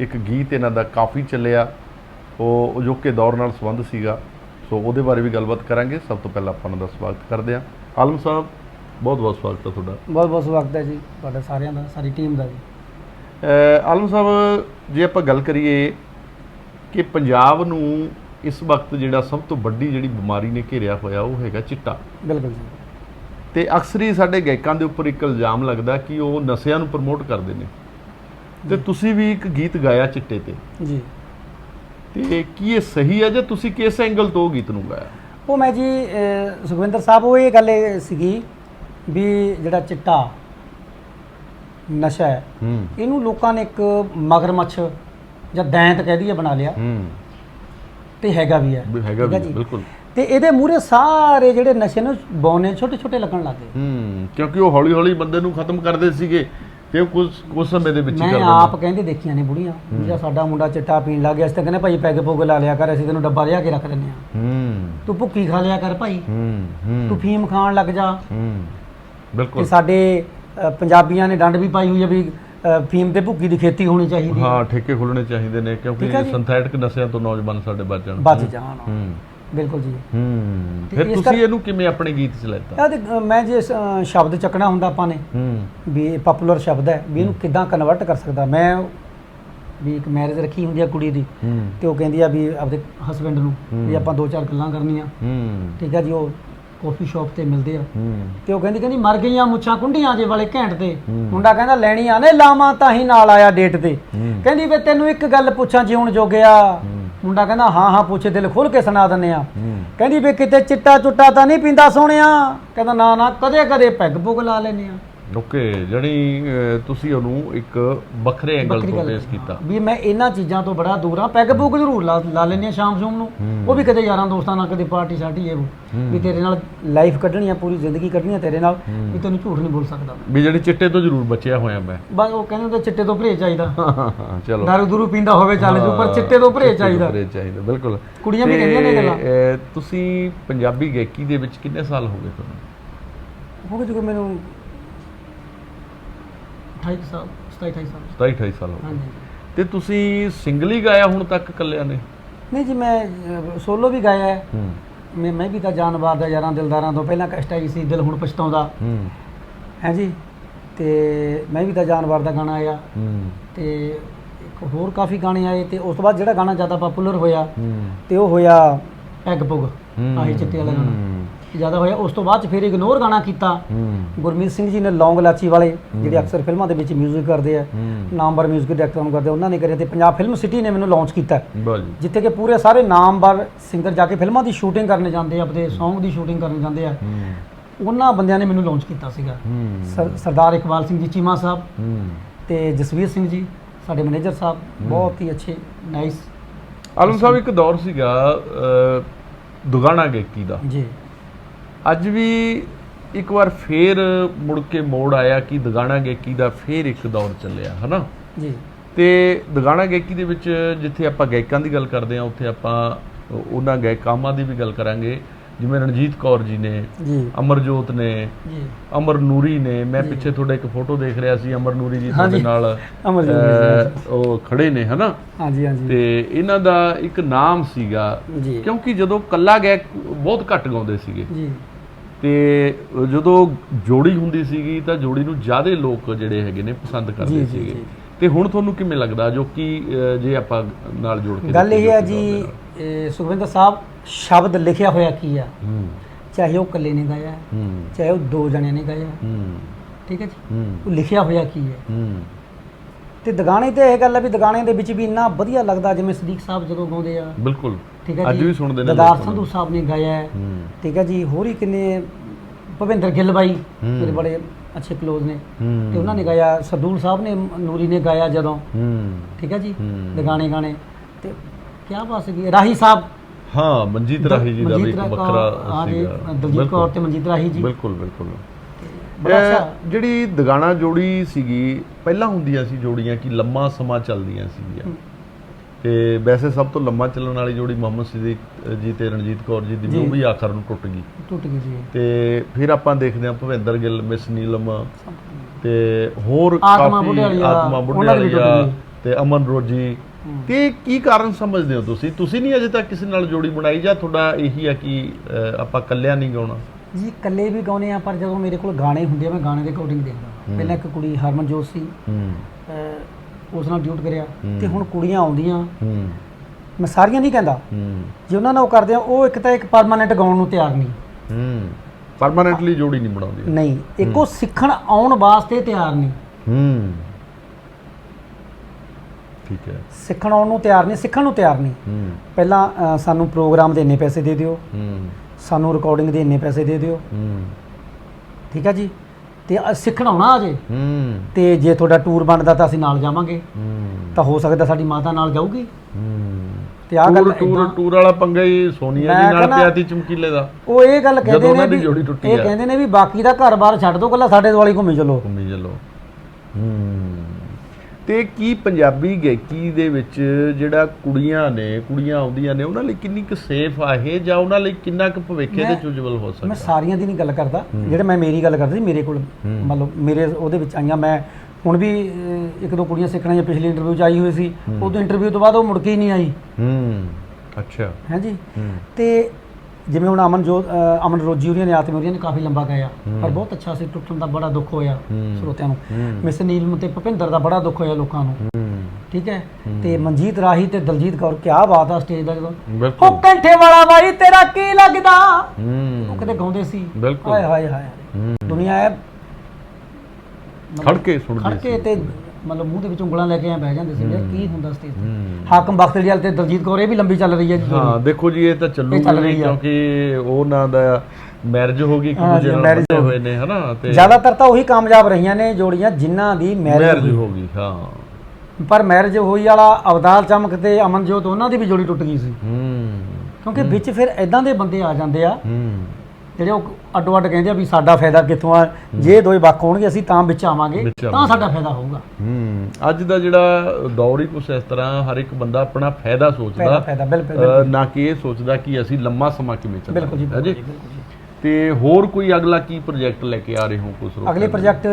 ਇੱਕ ਗੀਤ ਇਹਨਾਂ ਦਾ ਕਾਫੀ ਚੱਲਿਆ। ਉਹ ਅਜੋਕੇ ਦੌਰ ਨਾਲ ਸੰਬੰਧ ਸੀਗਾ। ਸੋ ਉਹਦੇ ਬਾਰੇ ਵੀ ਗੱਲਬਾਤ ਕਰਾਂਗੇ। ਸਭ ਤੋਂ ਪਹਿਲਾਂ ਆਪਾਂ ਉਹਨਾਂ ਦਾ ਸਵਾਗਤ ਕਰਦੇ ਹਾਂ। ਆਲਮ ਸਾਹਿਬ ਬਹੁਤ ਬਹੁਤ ਸਵਾਗਤ ਹੈ ਤੁਹਾਡਾ। ਬਹੁਤ ਬਹੁਤ ਸਵਾਗਤ ਹੈ ਜੀ ਤੁਹਾਡਾ ਸਾਰਿਆਂ ਦਾ ਸਾਰੀ ਟੀਮ ਦਾ ਜੀ। ਆਲਮ ਸਾਹਿਬ ਜੇ ਆਪਾਂ ਗੱਲ ਕਰੀਏ ਕਿ ਪੰਜਾਬ ਨੂੰ ਇਸ ਵਕਤ ਜਿਹੜਾ ਸਭ ਤੋਂ ਵੱਡੀ ਜਿਹੜੀ ਬਿਮਾਰੀ ਨੇ ਘੇਰਿਆ ਹੋਇਆ ਉਹ ਹੈਗਾ ਚਿੱਟਾ। ਬਿਲਕੁਲ ਜੀ। ਤੇ ਅਕਸਰ ਹੀ ਸਾਡੇ ਗਾਇਕਾਂ ਦੇ ਉੱਪਰ ਇੱਕ ਇਲਜ਼ਾਮ ਲੱਗਦਾ ਕਿ ਉਹ ਨਸ਼ਿਆਂ ਨੂੰ ਪ੍ਰਮੋਟ ਕਰਦੇ ਨੇ। ਤੇ ਤੁਸੀਂ ਵੀ ਇੱਕ ਗੀਤ ਗਾਇਆ ਚਿੱਟੇ ਤੇ। ਜੀ। ਤੇ ਕੀ ਇਹ ਸਹੀ ਹੈ ਜਾਂ ਤੁਸੀਂ ਕਿਸ ਐਂਗਲ ਤੋਂ ਗੀਤ ਨੂੰ ਗਾਇਆ? ਉਹ ਮੈਂ ਜੀ ਸੁਖਵਿੰਦਰ ਸਾਹਿਬ ਉਹ ਇਹ ਗੱਲ ਸੀਗੀ ਵੀ ਜਿਹੜਾ ਚਿੱਟਾ ਨਸ਼ਾ ਹੈ ਹੂੰ। ਇਹਨੂੰ ਲੋਕਾਂ ਨੇ ਇੱਕ ਮਗਰਮੱਛ ਜਾਂ ਦੈਂਤ ਕਹਿ ਦਈਏ ਬਣਾ ਲਿਆ। ਹੂੰ। ਤੇ ਹੈਗਾ ਵੀ ਹੈ। ਵੀ ਹੈਗਾ ਠੀਕ ਹੈ ਵੀ ਜੀ। ਬਿਲਕੁਲ। ਤੇ ਇਹਦੇ ਮੂਹਰੇ ਸਾਰੇ ਜਿਹੜੇ ਨਸ਼ੇ ਨੂੰ ਬੌਨੇ ਛੋਟੇ ਛੋਟੇ ਲੱਗਣ ਲੱਗ ਗਏ। ਹੂੰ ਕਿਉਂਕਿ ਉਹ ਹੌਲੀ ਹੌਲੀ ਬੰਦੇ ਨੂੰ ਖਤਮ ਕਰਦੇ ਸੀਗੇ ਤੇ ਉਹ ਕੁਝ ਕੁਝ ਸਮੇਂ ਦੇ ਵਿੱਚ ਹੀ ਮੈਂ ਕਰ ਆਪ ਦਿੰਦੇ ਕਹਿੰਦੇ ਦੇਖੀਆਂ ਨੇ ਬੁੜੀਆਂ। ਜਿਹੜਾ ਸਾਡਾ ਮੁੰਡਾ ਚਿੱਟਾ ਪੀਣ ਲੱਗ ਗਿਆ ਅਸੀਂ ਤਾਂ ਕਹਿੰਦੇ ਭਾਈ ਪੈਗ ਪੁੱਗ ਲਾ ਲਿਆ ਕਰ ਅਸੀਂ ਤੈਨੂੰ ਡੱਬਾ ਲਿਆ ਕੇ ਰੱਖ ਦਿੰਦੇ ਆ ਹੂੰ। ਤੂੰ ਭੁੱਕੀ ਖਾ ਲਿਆ ਕਰ ਭਾਈ। ਹੂੰ ਹੂੰ। ਤੂੰ ਫੀਮ ਖਾਣ ਲੱਗ ਜਾ। ਹੂੰ ਤੇ ਬਿਲਕੁਲ ਸਾਡੇ ਅ, ਪੰਜਾਬੀਆਂ ਨੇ ਡੰਡ ਵੀ ਪਾਈ ਹੋਈ ਹੈ ਵੀ ਫੀਮ ਤੇ ਭੁੱਕੀ ਦੀ ਖੇਤੀ ਹੋਣੀ ਚਾਹੀਦੀ ਹੈ। ਹਾਂ ਠੇਕੇ ਖੁੱਲਣੇ ਚਾਹੀਦੇ ਨੇ ਠੀਕ ਹੈ ਕਿਉਂਕਿ ਜੀ। ਸਿੰਥੈਟਿਕ ਨਸ਼ਿਆਂ ਤੋਂ ਨੌਜਵਾਨ ਸਾਡੇ ਬਚ ਜਾਣ। ਬਚ ਜਾਣ। ਹੂੰ। ਬਿਲਕੁਲ ਜੀ। ਹੂੰ। ਤੇ ਫਿਰ ਇਸ ਤੁਸੀਂ ਕਰ- ਇਹਨੂੰ ਕਿਵੇਂ ਆਪਣੇ ਗੀਤ 'ਚ ਲੈਤਾ? ਇਹ ਤੇ, ਅ, ਮੈਂ ਜੇ ਅ, ਸ਼ਬਦ ਚੱਕਣਾ ਹੁੰਦਾ ਆਪਾਂ ਨੇ ਹੂੰ। ਵੀ ਇਹ ਪਪੂਲਰ ਸ਼ਬਦ ਹੈ ਵੀ ਇਹਨੂੰ ਕਿੱਦਾਂ ਕਨਵਰਟ ਕਰ ਸਕਦਾ? ਮੈਂ ਵੀ ਇੱਕ ਮੈਰਿਜ ਰੱਖੀ ਹੁੰਦੀ ਆ ਕੁੜੀ ਦੀ ਹੂੰ। ਤੇ ਉਹ ਕਹਿੰਦੀ ਆ ਵੀ ਆਪਦੇ ਹਸਬੰਡ ਨੂੰ ਵੀ ਹੂੰ। ਆਪਾਂ ਦੋ ਚਾਰ ਗੱਲਾਂ ਕਰਨੀਆਂ। ਹੂੰ। ਠੀਕ ਆ ਜੀ ਉਹ ਕਾਫੀ ਸ਼ਾਪ ਤੇ ਮਿਲਦੇ ਆ। ਹੂੰ। ਤੇ ਉਹ ਕਹਿੰਦੀ ਕਹਿੰਦੀ ਮਰ ਗਈਆਂ ਮੁੱਛਾਂ ਕੁੰਡੀਆਂ ਜੇ ਵਾਲੇ ਘੈਂਟ ਤੇ। ਮੁੰਡਾ ਕਹਿੰਦਾ ਲੈਣੀਆਂ ਨੇ ਲਾਵਾਂ ਤਾਂ ਹੀ ਨਾਲ ਆਇਆ ਡੇਟ ਤੇ। ਹੂੰ। ਕਹਿੰਦੀ ਵੇ ਤੈਨੂੰ ਇੱਕ ਗੱਲ ਪੁੱਛਾਂ ਜਿਉਣ ਜੋਗਿਆ। ਮੁੰਡਾ ਕਹਿੰਦਾ ਹਾਂ ਹਾਂ ਪੁੱਛ ਦਿਲ ਖੋਲ ਕੇ ਸੁਣਾ ਦਿੰਨੇ ਆ। ਹੂੰ। ਕਹਿੰਦੀ ਵੇ ਕਿਤੇ ਚਿੱਟਾ ਚੁੱਟਾ ਤਾਂ ਨਹੀਂ ਪੀਂਦਾ ਸੋਹਣਿਆ? ਕਹਿੰਦਾ ਨਾ ਨਾ ਕਦੇ ਕਦੇ ਪੈਗ ਪੁਗ ਲਾ ਲੈਨੇ ਆ। ਓਕੇ ਜਣੀ ਤੁਸੀਂ ਉਹਨੂੰ ਇੱਕ ਵੱਖਰੇ ਐਂਗਲ ਤੋਂ ਪੇਸ਼ ਕੀਤਾ। ਵੀ ਮੈਂ ਇਹਨਾਂ ਚੀਜ਼ਾਂ ਤੋਂ ਬੜਾ ਦੂਰ ਆ ਪੈਗ ਪੁਗ ਜ਼ਰੂਰ ਲਾ ਲਾ ਲੈਨੇ ਆ ਸ਼ਾਮ ਸ਼ੂਮ ਨੂੰ। ਉਹ ਵੀ ਕਦੇ ਯਾਰਾਂ ਦੋਸਤਾਂ ਨਾਲ ਕਦੇ ਪਾਰਟੀ ਸਾਟੀ ਇਹ ਉਹ। ਵੀ ਤੇਰੇ ਨਾਲ ਲਾਈਫ ਕੱਢਣੀ ਆ ਪੂਰੀ ਜ਼ਿੰਦਗੀ ਕੱਢਣੀ ਆ ਤੇਰੇ ਨਾਲ ਵੀ ਤੈਨੂੰ ਝੂਠ ਨਹੀਂ ਬੋਲ ਸਕਦਾ। ਵੀ ਜਿਹੜੀ ਚਿੱਟੇ ਤੋਂ ਜ਼ਰੂਰ ਬਚਿਆ ਹੋਇਆ ਮੈਂ। ਬਸ ਉਹ ਕਹਿੰਦੇ ਹੁੰਦੇ ਚਿੱਟੇ ਤੋਂ ਪਰਹੇਜ਼ ਚਾਹੀਦਾ। ਚਲੋ। ਦਾਰੂ ਦੂਰੂ ਪੀਂਦਾ ਹੋਵੇ ਚੱਲ ਜੂ ਪਰ ਚਿੱਟੇ ਤੋਂ ਪਰਹੇਜ਼ ਚਾਹੀਦਾ। ਪਰਹੇਜ਼ ਚਾਹੀਦਾ ਬਿਲਕੁਲ। ਕੁੜੀਆਂ ਵੀ ਕਹਿੰਦੀਆਂ ਨੇ ਗੱਲਾਂ। ਤੁਸੀਂ ਪੰਜਾਬੀ ਗਾਇਕੀ ਦੇ ਵਿੱਚ ਕਿੰਨੇ ਸਾਲ ਹੋ ਗਏ ਤੁਹਾਨੂੰ? ਹੋ ਗਏ ਮੈਨੂੰ 28 ਸਾਲ 27 28 ਸਾਲ। 27 28 ਸਾਲ ਹੋ ਗਏ। ਹਾਂਜੀ। ਤੇ ਤੁਸੀਂ ਸਿੰਗਲ ਹੀ ਗਾਇਆ ਹੁਣ ਤੱਕ ਇਕੱਲਿਆਂ ਨੇ? ਨਹੀਂ ਜੀ ਮੈਂ ਸੋਲੋ ਵੀ ਗਾਇਆ ਹੈ। ਹੂੰ। ਮੈਂ ਮੈਂ ਵੀ ਤਾਂ ਜਾਨਵਾਰ ਦਾ ਯਾਰਾਂ ਦਿਲਦਾਰਾਂ ਤੋਂ ਪਹਿਲਾਂ ਕਸ਼ਟ ਆਈ ਸੀ ਦਿਲ ਹੁਣ ਪਛਤਾਉਂਦਾ। ਹੂੰ। ਹੈ ਜੀ? ਤੇ ਮੈਂ ਵੀ ਤਾਂ ਜਾਨਵਾਰ ਦਾ ਗਾਣਾ ਆਇਆ। ਹੂੰ। ਤੇ ਇੱਕ ਹੋਰ ਕਾਫੀ ਗਾਣੇ ਆਏ ਤੇ ਉਸ ਤੋਂ ਬਾਅਦ ਜਿਹੜਾ ਗਾਣਾ ਜ਼ਿਆਦਾ ਪਪੂਲਰ ਹੋਇਆ ਹੂੰ। ਤੇ ਉਹ ਹੋਇਆ ਪੈਗ ਪੁਗ। ਆਹੀ ਚਿੱਟੇ ਵਾਲਾ ਗਾਣਾ। ਜ਼ਿਆਦਾ ਹੋਇਆ। ਉਸ ਤੋਂ ਬਾਅਦ ਚ ਫਿਰ ਇਗਨੋਰ ਗਾਣਾ ਕੀਤਾ। ਗੁਰਮੀਤ ਸਿੰਘ ਜੀ ਨੇ ਲੌਂਗ ਲਾਚੀ ਵਾਲੇ ਜਿਹੜੇ ਅਕਸਰ ਫਿਲਮਾਂ ਦੇ ਵਿੱਚ ਮਿਊਜ਼ਿਕ ਕਰਦੇ ਆ ਨਾਮਵਰ ਮਿਊਜ਼ਿਕ ਡਾਇਰੈਕਟਰ ਨੂੰ ਕਰਦੇ ਉਹਨਾਂ ਨੇ ਕਰਿਆ ਤੇ ਪੰਜਾਬ ਫਿਲਮ ਸਿਟੀ ਨੇ ਮੈਨੂੰ ਲਾਂਚ ਕੀਤਾ। ਜਿੱਥੇ ਕਿ ਪੂਰੇ ਸਾਰੇ ਨਾਮਵਰ ਸਿੰਗਰ ਜਾ ਕੇ ਫਿਲਮਾਂ ਦੀ ਸ਼ੂਟਿੰਗ ਕਰਨ ਜਾਂਦੇ ਆ ਆਪਣੇ Song ਦੀ ਸ਼ੂਟਿੰਗ ਕਰਨ ਜਾਂਦੇ ਆ। ਹੂੰ। ਉਹਨਾਂ ਬੰਦਿਆਂ ਨੇ ਮੈਨੂੰ ਲਾਂਚ ਕੀਤਾ ਸੀਗਾ। ਹੂੰ। ਸਰ- ਸਰਦਾਰ ਇਕਬਾਲ ਸਿੰਘ ਜੀ ਚੀਮਾ ਸਾਹਿਬ ਹੂੰ। ਤੇ ਜਸਵੀਰ ਸਿੰਘ ਜੀ ਸਾਡੇ ਮੈਨੇਜਰ ਸਾਹਿਬ ਬਹੁਤ ਹੀ ਅੱਛੇ ਨਾਈਸ ਆਲਮ ਸਾਹਿਬ ਇੱਕ ਦੌਰ ਸੀਗਾ ਅਹ, ਦੁਗਾਣਾ ਗਾਇਕੀ ਦਾ। ਜੀ। ਅੱਜ ਵੀ ਇੱਕ ਵਾਰ ਫੇਰ ਮੁੜ ਕੇ ਮੋੜ ਆਇਆ ਕਿ ਦਗਾਣਾ ਗਾਇਕੀ ਦਾ ਫੇਰ ਇੱਕ ਦੌਰ ਚੱਲਿਆ ਹਨਾ? ਜੀ। ਤੇ ਦਗਾਣਾ ਗਾਇਕੀ ਦੇ ਵਿੱਚ ਜਿੱਥੇ ਆਪਾਂ ਗਾਇਕਾਂ ਦੀ ਗੱਲ ਕਰਦੇ ਆ ਉੱਥੇ ਆਪਾਂ ਉਹਨਾਂ ਗਾਇਕਾਵਾਂ ਦੀ ਵੀ ਗੱਲ ਕਰਾਂਗੇ। ਜਿਵੇਂ ਰਣਜੀਤ ਕੌਰ ਜੀ ਨੇ ਜੀ। ਅਮਰਜੋਤ ਨੇ ਜੀ। ਅਮਰ ਨੂਰੀ ਨੇ। ਮੈਂ ਪਿੱਛੇ ਤੁਹਾਡਾ ਇੱਕ ਫੋਟੋ ਦੇਖ ਰਿਹਾ ਸੀ ਅਮਰ ਨੂਰੀ ਜੀ ਤੁਹਾਡੇ। ਨਾਲ ਉਹ ਖੜੇ ਨੇ ਹਨਾ? ਹਾਂਜੀ ਹਾਂਜੀ। ਤੇ ਇਹਨਾਂ ਦਾ ਇੱਕ ਨਾਮ ਸੀਗਾ। ਕਿਉਂਕਿ ਜਦੋਂ ਕੱਲਾ ਗਾਇਕ ਬਹੁਤ ਘੱਟ ਗਾਉਂਦੇ ਸੀਗੇ। ਜੀ। ਤੇ ਜਦੋਂ ਜੋੜੀ ਹੁੰਦੀ ਸੀਗੀ ਤਾਂ ਜੋੜੀ ਨੂੰ ਜ਼ਿਆਦਾ ਲੋਕ ਜਿਹੜੇ ਹੈਗੇ ਨੇ ਪਸੰਦ ਕਰਦੇ ਸੀਗੇ। ਤੇ ਹੁਣ ਤੁਹਾਨੂੰ ਕਿਵੇਂ ਲੱਗਦਾ ਜੋ ਕਿ ਜੇ ਆਪਾਂ ਨਾਲ ਜੋੜ ਕੇ ਗੱਲ ਇਹ ਹੈ ਜੋ ਸੁਖਵਿੰਦਰ ਸਾਹਿਬ ਸ਼ਬਦ ਲਿਖਿਆ ਹੋਇਆ ਕੀ ਆ? ਚਾਹੇ ਉਹ ਇਕੱਲੇ ਨੇ ਗਾਇਆ ਹੂੰ। ਚਾਹੇ ਉਹ ਦੋ ਜਣਿਆਂ ਨੇ ਗਾਇਆ। ਹੂੰ। ਠੀਕ ਹੈ ਜੀ? ਉਹ ਲਿਖਿਆ ਹੋਇਆ ਕੀ ਹੈ? ਹੂੰ। ਤੇ ਦਗਾਣੇ ਤੇ ਇਹ ਗੱਲ ਹੈ ਵੀ ਦਗਾਣੇ ਦੇ ਵਿੱਚ ਵੀ ਇੰਨਾ ਵਧੀਆ ਲੱਗਦਾ ਜਿਵੇਂ ਸਦੀਕ ਸਾਹਿਬ ਜਦੋਂ ਗਾਉਂਦੇ ਆ। ਬਿਲਕੁਲ। ਠੀਕ ਹੈ ਜੀ ਅੱਜ ਵੀ ਸੁਣਦੇ ਨੇ ਦਦਾਰ ਲੋਕ ਸੰਧੂ ਸਾਹਿਬ ਨੇ ਗਾਇਆ ਹੈ। ਹੂੰ। ਠੀਕ ਹੈ ਜੀ ਹੋਰ ਹੀ ਕਿੰਨੇ ਭਵਿੰਦਰ ਗਿੱਲ ਬਾਈ। ਮੇਰੇ ਬੜੇ ਅੱਛੇ ਕਲੋਜ਼ ਨੇ। ਤੇ ਉਹਨਾਂ ਨੇ ਗਾਇਆ ਸਰਦੂਲ ਸਾਹਿਬ ਨੇ ਨੂਰੀ ਨੇ ਗਾਇਆ ਜਦੋਂ। ਹੂੰ। ਠੀਕ ਹੈ ਜੀ ਹੂੰ। ਦਗਾਣੇ ਗਾਣੇ ਤੇ ਕੀ ਬਾਤ ਸੀਗੀ ਰਾਹੀ ਸਾਹਿਬ। ਹਾਂ ਮਨਜੀਤ ਰਾਹੀ ਜੀ ਦਾ ਵੀ ਇੱਕ ਵੱਖਰਾ ਸੀਗਾ। ਦਲਜੀਤ ਬਿਲਕੁਲ, ਕੌਰ ਤੇ ਮਨਜੀਤ ਰਾਹੀ ਜੀ। ਬਿਲਕੁਲ ਬਿਲਕੁਲ। ਜਿਹੜੀ ਦਗਾਣਾ ਜੋੜੀ ਸੀਗੀ ਪਹਿਲਾਂ ਹੁੰਦੀਆਂ ਸੀ ਜੋੜੀਆਂ ਕਿ ਲੰਮਾ ਸਮਾਂ ਚੱਲਦੀਆਂ ਸੀਗੀਆਂ। ਤੇ ਵੈਸੇ ਸਭ ਤੋਂ ਲੰਮਾ ਚੱਲਣ ਵਾਲੀ ਜੋੜੀ ਮੁਹੰਮਦ ਸਿੱਦੀਕ ਜੀ ਤੇ ਰਣਜੀਤ ਕੌਰ ਜੀ ਦੀ। ਉਹ ਵੀ ਆਖਰ ਨੂੰ ਟੁੱਟ ਗਈ। ਟੁੱਟ ਗਈ ਜੀ। ਤੇ ਫਿਰ ਆਪਾਂ ਦੇਖਦੇ ਹਾਂ ਭਵਿੰਦਰ ਗਿੱਲ ਮਿਸ ਨੀਲਮ ਤੇ ਹੋਰ ਕਾਫੀ ਆਤਮਾ ਬੁਢਿਆਲੀਆ। ਤੇ ਅਮਨ ਰੋਜੀ। ਹੂੰ। ਤੇ ਕੀ ਕਾਰਨ ਸਮਝਦੇ ਹੋ ਤੁਸੀਂ? ਤੁਸੀਂ ਨਹੀਂ ਅਜੇ ਤੱਕ ਕਿਸੇ ਨਾਲ ਜੋੜੀ ਬਣਾਈ ਜਾਂ ਤੁਹਾਡਾ ਇਹੀ ਆ ਕਿ ਆਪਾਂ ਇਕੱਲਿਆਂ ਨਹੀਂ ਗਾਉਣਾ? ਜੀ ਇਕੱਲੇ ਵੀ ਗਾਉਨੇ ਆ ਪਰ ਜਦੋਂ ਮੇਰੇ ਕੋਲ ਗਾਣੇ ਹੁੰਦੇ ਆ ਮੈਂ ਗਾਣੇ ਦੇ ਅਕੋਰਡਿੰਗ ਦੇਖਦਾ। ਹੂੰ। ਪਹਿਲਾਂ ਇੱਕ ਕੁੜੀ ਹਰਮਨਜੋਤ ਸੀ। ਹੂੰ। ਉਸ ਨਾਲ ਡਿਊਟ ਕਰਿਆ। ਤੇ ਹੁਣ ਕੁੜੀਆਂ ਆਉਂਦੀਆਂ। ਹੂੰ। ਮੈਂ ਸਾਰੀਆਂ ਨਹੀਂ ਕਹਿੰਦਾ। ਹੂੰ। ਜੇ ਉਹਨਾਂ ਨਾਲ ਉਹ ਕਰਦੇ ਆ ਉਹ ਇੱਕ ਤਾਂ ਇੱਕ ਪਰਮਾਨੈਂਟ ਗਾਉਣ ਨੂੰ ਤਿਆਰ ਨਹੀਂ। ਹੂੰ। ਪਰਮਾਨੈਂਟਲੀ ਜੋੜੀ ਨਹੀਂ ਬਣਾਉਂਦੀ ਨਹੀਂ ਇੱਕ ਉਹ ਸਿੱਖਣ ਆਉਣ ਵਾਸਤੇ ਤਿਆਰ ਨਹੀਂ। ਹੂੰ। ਠੀਕ ਹੈ। ਸਿੱਖਣ ਆਉਣ ਨੂੰ ਤਿਆਰ ਨਹੀਂ ਸਿੱਖਣ ਨੂੰ ਤਿਆਰ ਨਹੀਂ। ਪਹਿਲਾਂ ਸਾਨੂੰ ਪ੍ਰੋਗਰਾਮ ਦੇ ਇੰਨੇ ਪੈਸੇ ਦੇ ਦਿਓ। ਸਾਨੂੰ ਰਿਕਾਰਡਿੰਗ ਦੇ ਇੰਨੇ ਪੈਸੇ ਦੇ ਦਿਓ। ਠੀਕ ਹੈ ਜੀ? ਤੇ ਅ- ਸਿੱਖਣ ਆਉਣਾ ਅਜੇ। ਹੂੰ। ਤੇ ਜੇ ਤੁਹਾਡਾ ਟੂਰ ਬਣਦਾ ਤਾਂ ਅਸੀਂ ਨਾਲ ਜਾਵਾਂਗੇ। ਹੂੰ। ਤਾਂ ਹੋ ਸਕਦਾ ਸਾਡੀ ਮਾਤਾ ਨਾਲ ਜਾਊਗੀ। ਹੂੰ। ਤੇ ਆਹ ਗੱਲ ਟੂਰ ਟੂਰ ਏਦਾਂ- ਟੂਰ ਵਾਲਾ ਪੰਗਾ ਹੀ ਸੋਨੀਆ ਮੈਂ ਜੀ ਨਾਲ ਕਹਿੰਦਾ- ਪਿਆ ਸੀ ਚਮਕੀਲੇ ਦਾ। ਉਹ ਇਹ ਗੱਲ ਕਹਿੰਦੇ ਨੇ ਉਹਨਾਂ ਦੀ ਵੀ ਜੋੜੀ ਟੁੱਟੀ ਇਹ ਆ। ਕਹਿੰਦੇ ਨੇ ਵੀ ਬਾਕੀ ਦਾ ਘਰ-ਬਾਰ ਛੱਡ ਦੋ ਕੱਲਾ ਸਾਡੇ ਦੁਆਲੇ ਘੁੰਮੀ ਚੱਲੋ। ਘੁੰਮੀ ਚੱਲੋ। ਹੂੰ। ਤੇ ਕੀ ਪੰਜਾਬੀ ਗਾਇਕੀ ਦੇ ਵਿੱਚ ਜਿਹੜਾ ਕੁੜੀਆਂ ਨੇ ਕੁੜੀਆਂ ਆਉਂਦੀਆਂ ਨੇ ਉਹਨਾਂ ਲਈ ਕਿੰਨੀ ਕੁ ਸੇਫ ਆ ਇਹ ਜਾਂ ਉਹਨਾਂ ਲਈ ਕਿੰਨਾ ਕੁ ਭਵਿੱਖ ਇਹਦੇ ਮੈਂ- ਚ ਉਜਵਲ ਹੋ ਮੈਂ ਸਕਦਾ? ਸਾਰੀਆਂ ਦੀ ਨਹੀਂ ਗੱਲ ਕਰਦਾ। ਜਿਹੜੇ ਮੈਂ ਮੇਰੀ ਗੱਲ ਕਰਦਾ ਸੀ ਮੇਰੇ ਕੋਲ। ਮਤਲਬ ਮੇਰੇ ਉਹਦੇ ਵਿੱਚ ਆਈਆਂ। ਮੈਂ ਹੁਣ ਵੀ ਇੱਕ ਦੋ ਕੁੜੀਆਂ ਸਿੱਖਣਾ ਜਾਂ ਪਿਛਲੀ ਇੰਟਰਵਿਊ 'ਚ ਆਈ ਹੋਈ ਸੀ। ਉਦੋਂ ਇੰਟਰਵਿਊ ਤੋਂ ਬਾਅਦ ਉਹ ਮੁੜ ਕੇ ਹੀ ਨਹੀਂ ਆਈ। ਹੂੰ। ਅੱਛਾ। ਹੈ ਜੀ? ਹੂੰ। ਤੇ ਜਿਵੇਂ ਹੁਣ ਅਮਨ ਜੋ ਅਮਨ ਰੋਜੀ ਹੋਰੀਆਂ ਨੇ ਆਤਮ ਹੋਰੀਆਂ ਨੇ ਕਾਫੀ ਲੰਬਾ ਗਾਇਆ। ਪਰ ਬਹੁਤ ਅੱਛਾ ਸੀ ਟੁੱਟਣ ਦਾ ਬੜਾ ਦੁੱਖ ਹੋਇਆ। ਸਰੋਤਿਆਂ ਨੂੰ। ਮਿਸ ਨੀਲਮ ਤੇ ਭੁਪਿੰਦਰ ਦਾ ਬੜਾ ਦੁੱਖ ਹੋਇਆ ਲੋਕਾਂ ਨੂੰ ਹੂੰ ਠੀਕ ਹੈ। ਤੇ ਮਨਜੀਤ ਰਾਹੀ ਤੇ ਦਲਜੀਤ ਕੌਰ ਕੀ ਬਾਤ ਆ ਸਟੇਜ ਦਾ ਜਦੋਂ ਬਿਲਕੁਲ ਉਹ ਕੰਠੇ ਵਾਲਾ ਬਾਈ ਤੇਰਾ ਕੀ ਲੱਗਦਾ ਉਹ ਕਦੇ ਗਾਉਂਦੇ ਸੀ ਬਿਲਕੁਲ। ਹਾਏ ਹਾਏ ਹਾਏ ਹੂੰ। ਦੁਨੀਆ ਹੈ ਖੜ ਕੇ ਸੁਣਦੀ ਖੜਕੇ ਸੀ। ਤੇ ਮਤਲਬ ਮੂੰਹ ਦੇ ਵਿੱਚ ਉਂਗਲਾਂ ਲੈ ਕੇ ਐ ਬਹਿ ਜਾਂਦੇ ਸੀ ਯਾਰ ਕੀ ਹੁੰਦਾ ਸਟੇਜ ਤੇ? ਹਾਕਮ ਬਖਤੜੀ ਵਾਲ ਤੇ ਦਲਜੀਤ ਕੌਰ ਇਹ ਵੀ ਲੰਬੀ ਚੱਲ ਰਹੀ ਹੈ ਜੀ ਹਾਂ ਦੇਖੋ ਜੀ ਇਹ ਤਾਂ ਚੱਲੂਗਾ। ਕਿਉਂਕਿ ਉਹਨਾਂ ਦਾ ਮੈਰਿਜ ਹੋ ਗਈ ਇੱਕ ਦੂਜੇ ਨਾਲ ਬੰਦੇ ਹੋਏ ਨੇ ਹਨਾ ਤੇ ਜ਼ਿਆਦਾਤਰ ਤਾਂ ਉਹੀ ਕਾਮਯਾਬ ਰਹੀਆਂ ਨੇ ਜੋੜੀਆਂ ਜਿਨ੍ਹਾਂ ਦੀ ਮੈਰਿਜ ਹੋ ਗਈ ਹਾਂ। ਪਰ ਮੈਰਿਜ ਹੋਈ ਵਾਲਾ ਅਵਤਾਰ ਚਮਕ ਤੇ ਅਮਨਜੋਤ ਉਹਨਾਂ ਦੀ ਵੀ ਜੋੜੀ ਟੁੱਟ ਗਈ ਸੀ। ਹੂੰ। ਕਿਉਂਕਿ ਵਿੱਚ ਫਿਰ ਐਦਾਂ ਦੇ ਬੰਦੇ ਆ ਜਾਂਦੇ ਆ। ਹੂੰ। ਜਿਹੜੇ ਉਹ ਅੱਡੋ ਅੱਡ ਕਹਿੰਦੇ ਆ ਵੀ ਸਾਡਾ ਫਾਇਦਾ ਕਿੱਥੋਂ ਆ ਜੇ ਦੋਏ ਵੱਖ ਹੋਣਗੇ ਅਸੀਂ ਤਾਂ ਵਿੱਚ ਆਵਾਂਗੇ ਵਿੱਚ ਤਾਂ ਆਵਾਂਗੇ। ਸਾਡਾ ਫਾਇਦਾ ਹੋਊਗਾ। ਹੂੰ ਅੱਜ ਦਾ ਜਿਹੜਾ ਦੌਰ ਹੀ ਕੁਛ ਇਸ ਤਰ੍ਹਾਂ ਹਰ ਇੱਕ ਬੰਦਾ ਆਪਣਾ ਫਾਇਦਾ ਫਾਇਦਾ ਸੋਚਦਾ। ਫਾਇਦਾ ਬਿਲਕੁਲ ਬਿਲਕੁਲ ਨਾ ਕਿ ਇਹ ਸੋਚਦਾ ਕਿ ਅਸੀਂ ਲੰਮਾ ਸਮਾਂ ਕਿਵੇਂ ਚੱਲਣਾ ਬਿਲਕੁਲ ਜੀ ਹੈ ਜੀ? ਬਿਲਕੁਲ ਜੀ ਤੇ ਹੋਰ ਕੋਈ ਅਗਲਾ ਕੀ ਪ੍ਰੋਜੈਕਟ ਲੈ ਕੇ ਆ ਰਹੇ ਹੋ ਕੁਝ ਅਗਲੇ ਪ੍ਰੋਜੈਕਟ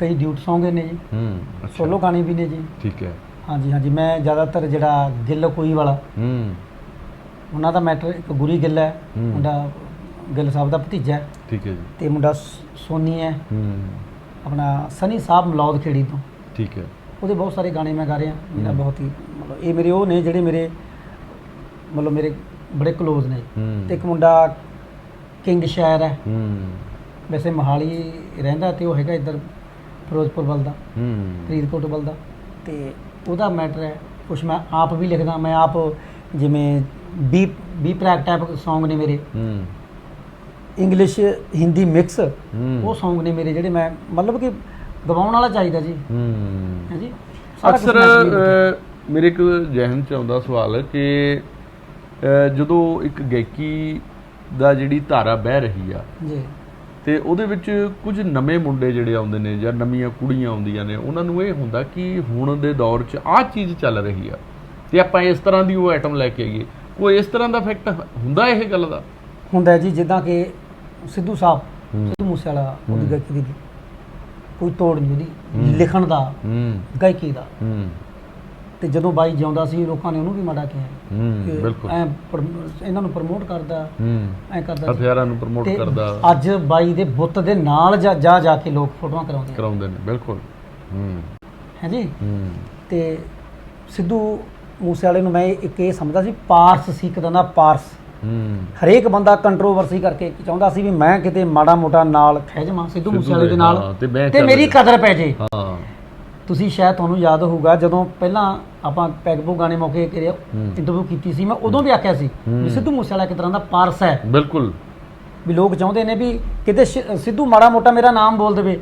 ਕਈ ਡਿਊਟ Song ਨੇ ਜੀ। ਹੂੰ ਅੱਛਾ। ਸੋਲੋ ਗਾਣੇ ਵੀ ਨੇ ਜੀ। ਠੀਕ ਹੈ। ਹਾਂਜੀ ਹਾਂਜੀ ਮੈਂ ਜ਼ਿਆਦਾਤਰ ਜਿਹੜਾ ਗਿੱਲ ਕੋਈ ਵਾਲਾ ਹੂੰ। ਉਹਨਾਂ ਦਾ ਮੈਟਰ ਇੱਕ ਗੁਰੀ ਗਿੱਲ ਹੈ ਹੂੰ। ਮੁੰਡਾ ਗਿੱਲ ਸਾਹਿਬ ਦਾ ਭਤੀਜਾ ਹੈ ਠੀਕ ਹੈ ਜੀ ਤੇ ਮੁੰਡਾ ਸ- ਸੋਨੀ ਹੈ ਹੂੰ ਆਪਣਾ ਸਨੀ ਸਾਹਿਬ ਮਲੌਦ ਖੇੜੀ ਤੋਂ ਠੀਕ ਹੈ ਉਹਦੇ ਬਹੁਤ ਸਾਰੇ ਗਾਣੇ ਮੈਂ ਗਾ ਰਿਹਾ ਮੇਰਾ। ਬਹੁਤ ਹੀ ਮਤਲਬ ਇਹ ਮੇਰੇ ਉਹ ਨੇ ਜਿਹੜੇ ਮੇਰੇ ਮਤਲਬ ਮੇਰੇ ਬੜੇ ਕਲੋਜ਼ ਨੇ ਹੂੰ ਤੇ ਇੱਕ ਮੁੰਡਾ ਕਿੰਗ ਸ਼ਾਇਰ ਹੈ ਹੂੰ ਵੈਸੇ ਮਹਾਲੀ ਰਹਿੰਦਾ ਤੇ ਉਹ ਹੈਗਾ ਇੱਧਰ ਫਿਰੋਜ਼ਪੁਰ ਵੱਲ ਦਾ ਹੂੰ ਫਰੀਦਕੋਟ ਵੱਲ ਦਾ ਤੇ ਉਹਦਾ ਮੈਟਰ ਹੈ ਕੁਛ ਮੈਂ ਆਪ ਵੀ ਲਿਖਦਾ ਮੈਂ ਆਪ ਜਿਵੇਂ ਬੀ ਬੀ ਟਾਈਪ Song ਨੇ ਮੇਰੇ ਹੂੰ ਇੰਗਲਿਸ਼ ਹਿੰਦੀ ਮਿਕਸ ਉਹ Song ਨੇ ਮੇਰੇ ਜਿਹੜੇ ਮੈਂ ਮਤਲਬ ਕਿ ਗਵਾਉਣ ਵਾਲਾ ਚਾਹੀਦਾ ਜੀ। ਹੂੰ। ਹੈ ਜੀ? ਸਾਰਾ ਕੁਛ ਅਕਸਰ। ਅਹ, ਮੇਰੇ ਇੱਕ ਜਹਨ ਚ ਆਉਂਦਾ ਸਵਾਲ ਕਿ ਅਹ, ਜਦੋਂ ਇੱਕ ਗਾਇਕੀ ਦਾ ਜਿਹੜੀ ਧਾਰਾ ਬਹਿ ਰਹੀ ਆ ਜੀ। ਤੇ ਉਹਦੇ ਵਿੱਚ ਕੁਝ ਨਵੇਂ ਮੁੰਡੇ ਜਿਹੜੇ ਆਉਂਦੇ ਨੇ ਜਾਂ ਨਵੀਆਂ ਕੁੜੀਆਂ ਆਉਂਦੀਆਂ ਨੇ ਉਹਨਾਂ ਨੂੰ ਇਹ ਹੁੰਦਾ ਕਿ ਹੁਣ ਦੇ ਦੌਰ 'ਚ ਆਹ ਚੀਜ਼ ਚੱਲ ਰਹੀ ਆ ਤੇ ਆਪਾਂ ਇਸ ਤਰ੍ਹਾਂ ਦੀ ਉਹ ਆਈਟਮ ਲੈ ਕੇ ਆਈਏ। ਕੋਈ ਇਸ ਤਰ੍ਹਾਂ ਦਾ ਇਫੈਕਟ ਹੁੰਦਾ ਇਹ ਗੱਲ ਦਾ? ਹੁੰਦਾ ਹੈ ਜੀ ਜਿੱਦਾਂ ਕਿ ਸਿੱਧੂ ਸਾਹਿਬ। ਸਿੱਧੂ ਮੂਸੇਵਾਲਾ ਉਹਦੀ ਗਾਇਕੀ ਦੀ ਕੋਈ ਤੋੜ ਨਹੀਂ ਉਹਦੀ ਲਿਖਣ ਦਾ ਗਾਇਕੀ ਦਾ। ਤੇ ਜਦੋਂ ਬਾਈ ਜਿਉਂਦਾ ਸੀ ਲੋਕਾਂ ਨੇ ਉਹਨੂੰ ਵੀ ਮਾੜਾ ਕਿਹਾ। ਬਿਲਕੁਲ। ਐਂ ਇਹਨਾਂ ਨੂੰ ਪ੍ਰਮੋਟ ਕਰਦਾ ਐਂ ਕਰਦਾ। ਹਥਿਆਰਾਂ ਨੂੰ ਪ੍ਰਮੋਟ ਕਰਦਾ। ਅੱਜ ਬਾਈ ਦੇ ਬੁੱਤ ਦੇ ਨਾਲ ਜਾ ਜਾ ਕੇ ਲੋਕ ਫੋਟੋਆਂ ਕਰਾਉਂਦੇ ਕਰਾਉਂਦੇ ਨੇ ਬਿਲਕੁਲ। ਹੂੰ। ਜੀ? ਤੇ ਸਿੱਧੂ ਮੂਸੇਵਾਲੇ ਨੂੰ ਮੈਂ ਇੱਕ ਇਹ ਸਮਝਦਾ ਸੀ ਪਾਰਸ ਸੀ ਇੱਕ ਦਾ ਪਾਰਸ। ਹੂੰ ਹਰੇਕ ਬੰਦਾ ਕੰਟਰੋਵਰਸੀ ਕਰਕੇ ਚਾਹੁੰਦਾ ਸੀ ਵੀ ਮੈਂ ਕਿਤੇ ਮਾੜਾ ਮੋਟਾ ਨਾਲ ਖਹਿ ਜਾਵਾਂ ਸਿੱਧੂ ਮੂਸੇਵਾਲੇ ਦੇ ਨਾਲ। ਤੇ ਮੇਰੀ। ਕਦਰ ਪੈ ਜੇ। ਹਾਂ। ਤੁਸੀਂ ਸ਼ਾਇਦ ਤੁਹਾਨੂੰ ਯਾਦ ਹੋਊਗਾ ਜਦੋਂ ਪਹਿਲਾਂ ਆਪਾਂ ਪੈਗਬੋ ਗਾਣੇ ਮੌਕੇ ਕਰਿਆ। ਇੰਟਰਵਿਊ ਕੀਤੀ ਸੀ ਮੈਂ ਉਦੋਂ ਵੀ ਆਖਿਆ ਸੀ ਵੀ। ਸਿੱਧੂ ਮੂਸੇਵਾਲਾ ਇੱਕ ਤਰ੍ਹਾਂ ਦਾ ਪਾਰਸ ਹੈ। ਬਿਲਕੁਲ। ਵੀ ਲੋਕ ਚਾਹੁੰਦੇ ਨੇ ਵੀ ਕਿਤੇ ਸਿੱਧੂ ਮਾੜਾ ਮੋਟਾ ਮੇਰਾ ਨਾਮ ਬੋਲ ਦੇਵੇ।